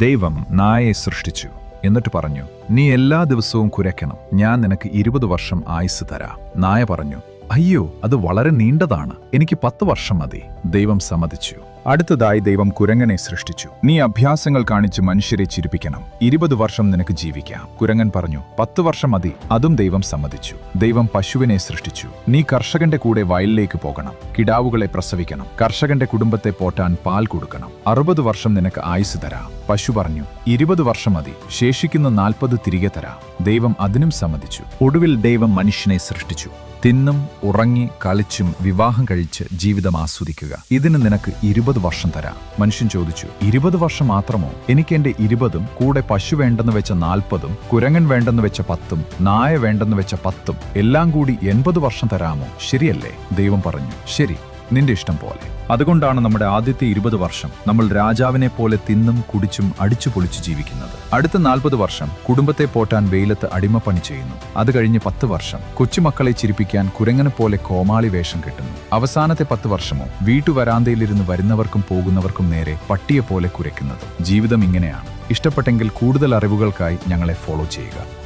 ദൈവം നായയെ സൃഷ്ടിച്ചു എന്നിട്ട് പറഞ്ഞു നീ എല്ലാ ദിവസവും കുരയ്ക്കണം. ഞാൻ നിനക്ക് ഇരുപത് വർഷം ആയുസ് തരാം. നായ പറഞ്ഞു അയ്യോ അത് വളരെ നീണ്ടതാണ്. എനിക്ക് പത്ത് വർഷം മതി. ദൈവം സമ്മതിച്ചു. അടുത്തതായി ദൈവം കുരങ്ങനെ സൃഷ്ടിച്ചു. നീ അഭ്യാസങ്ങൾ കാണിച്ച് മനുഷ്യരെ ചിരിപ്പിക്കണം. ഇരുപത് വർഷം നിനക്ക് ജീവിക്കാം. കുരങ്ങൻ പറഞ്ഞു പത്ത് വർഷം മതി. അതും ദൈവം സമ്മതിച്ചു. ദൈവം പശുവിനെ സൃഷ്ടിച്ചു. നീ കർഷകന്റെ കൂടെ വയലിലേക്ക് പോകണം. കിടാവുകളെ പ്രസവിക്കണം. കർഷകന്റെ കുടുംബത്തെ പോറ്റാൻ പാൽ കൊടുക്കണം. അറുപത് വർഷം നിനക്ക് ആയുസ് തരാം. പശു പറഞ്ഞു ഇരുപത് വർഷം മതി. ശേഷിക്കുന്ന നാൽപ്പത് തിരികെ തരാം. ദൈവം അതിനും സമ്മതിച്ചു. ഒടുവിൽ ദൈവം മനുഷ്യനെ സൃഷ്ടിച്ചു. തിന്നും ഉറങ്ങി കളിച്ചും വിവാഹം കഴിച്ച് ജീവിതം ആസ്വദിക്കുക. ഇതിന് നിനക്ക് ഇരുപത് വർഷം തരാം. മനുഷ്യൻ ചോദിച്ചു ഇരുപത് വർഷം മാത്രമോ? എനിക്ക് എന്റെ ഇരുപതും കൂടെ പശു വേണ്ടെന്ന് വെച്ച നാൽപ്പതും കുരങ്ങൻ വേണ്ടെന്ന് വെച്ച പത്തും നായ വേണ്ടെന്ന് വെച്ച പത്തും എല്ലാം കൂടി എൺപത് വർഷം തരാമോ? ശരിയല്ലേ? ദൈവം പറഞ്ഞു. ശരി നിന്റെ ഇഷ്ടം പോലെ. അതുകൊണ്ടാണ് നമ്മുടെ ആദ്യത്തെ ഇരുപത് വർഷം നമ്മൾ രാജാവിനെ പോലെ തിന്നും കുടിച്ചും അടിച്ചു പൊളിച്ചു ജീവിക്കുന്നത്. അടുത്ത നാൽപ്പത് വർഷം കുടുംബത്തെ പോറ്റാൻ വെയിലത്ത് അടിമപ്പണി ചെയ്യുന്നു. അത് കഴിഞ്ഞ് പത്ത് വർഷം കൊച്ചുമക്കളെ ചിരിപ്പിക്കാൻ കുരങ്ങനെ പോലെ കോമാളി വേഷം കിട്ടുന്നു. അവസാനത്തെ പത്ത് വർഷമോ വീട്ടുവരാന്തയിലിരുന്ന് വരുന്നവർക്കും പോകുന്നവർക്കും നേരെ പട്ടിയെ പോലെ കുരയ്ക്കുന്നത്. ജീവിതം ഇങ്ങനെയാണ്. ഇഷ്ടപ്പെട്ടെങ്കിൽ കൂടുതൽ അറിവുകൾക്കായി ഞങ്ങളെ ഫോളോ ചെയ്യുക.